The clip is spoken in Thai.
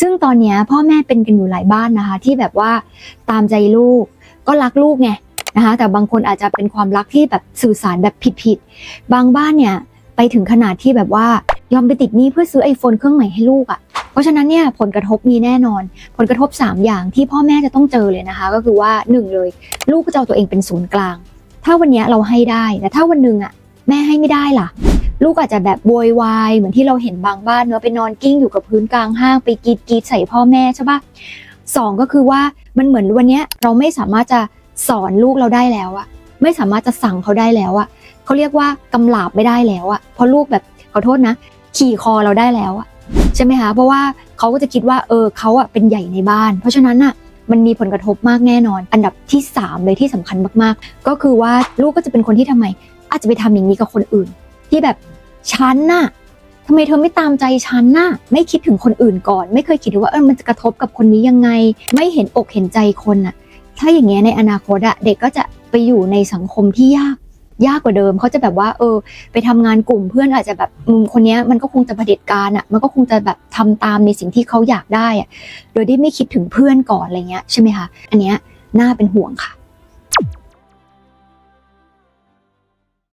ซึ่งตอนนี้พ่อแม่เป็นกันอยู่หลายบ้านนะคะ ที่แบบว่าตามใจลูกก็รักลูกไงนะคะแต่บางคนอาจจะเป็นความรักที่แบบสื่อสารแบบผิดๆบางบ้านเนี่ยไปถึงขนาดที่แบบว่ายอมไปติดหนี้เพื่อซื้อไอโฟนเครื่องใหม่ให้ลูกอะ่ะเพราะฉะนั้นเนี่ยผลกระทบมีแน่นอน ผลกระทบ 3 อย่างที่พ่อแม่จะต้องเจอเลยนะคะ ก็คือว่าหนึ่งเลย ลูกก็จะเอาตัวเองเป็นศูนย์กลาง ถ้าวันนี้เราให้ได้แต่ถ้าวันหนึ่งอะแม่ให้ไม่ได้ล่ะ ลูกอาจจะแบบโวยวายเหมือนที่เราเห็นบางบ้านเนอะไปนอนกิ้งอยู่กับพื้นกลางห้างไปกรีดกรีดใส่พ่อแม่ใช่ปะสองก็คือว่ามันเหมือนวันนี้เราไม่สามารถจะสอนลูกเราได้แล้วอะไม่สามารถจะสั่งเขาได้แล้วอะเขาเรียกว่ากำลาบไม่ได้แล้วอะเพราะลูกแบบขอโทษนะ ขี่คอเราได้แล้วอะใช่ไหมคะเพราะว่าเขาก็จะคิดว่าเออเขาอะเป็นใหญ่ในบ้าน เพราะฉะนั้นอะมันมีผลกระทบมากแน่นอน อันดับที่สามเลยที่สำคัญมากๆ ก็คือว่าลูกก็จะเป็นคนที่ทำไม อาจจะไปทำอย่างนี้กับคนอื่น ที่แบบฉันน่ะทำไมเธอไม่ตามใจฉันน่ะไม่คิดถึงคนอื่นก่อน ไม่เคยคิดว่าเออมันจะกระทบกับคนนี้ยังไง ไม่เห็นอกเห็นใจคนน่ะ ถ้าอย่างเงี้ยในอนาคตอะเด็กก็จะไปอยู่ในสังคมที่ยากยากกว่าเดิมเขาจะแบบว่า เออ ไปทำงานกลุ่มเพื่อนอาจจะแบบมึงคนนี้มันก็คงจะประเด็จการอะมันก็คงจะแบบทำตามในสิ่งที่เขาอยากได้อะ โดยที่ไม่คิดถึงเพื่อนก่อนอะไรเงี้ยใช่ไหมคะ อันเนี้ยน่าเป็นห่วงค่ะ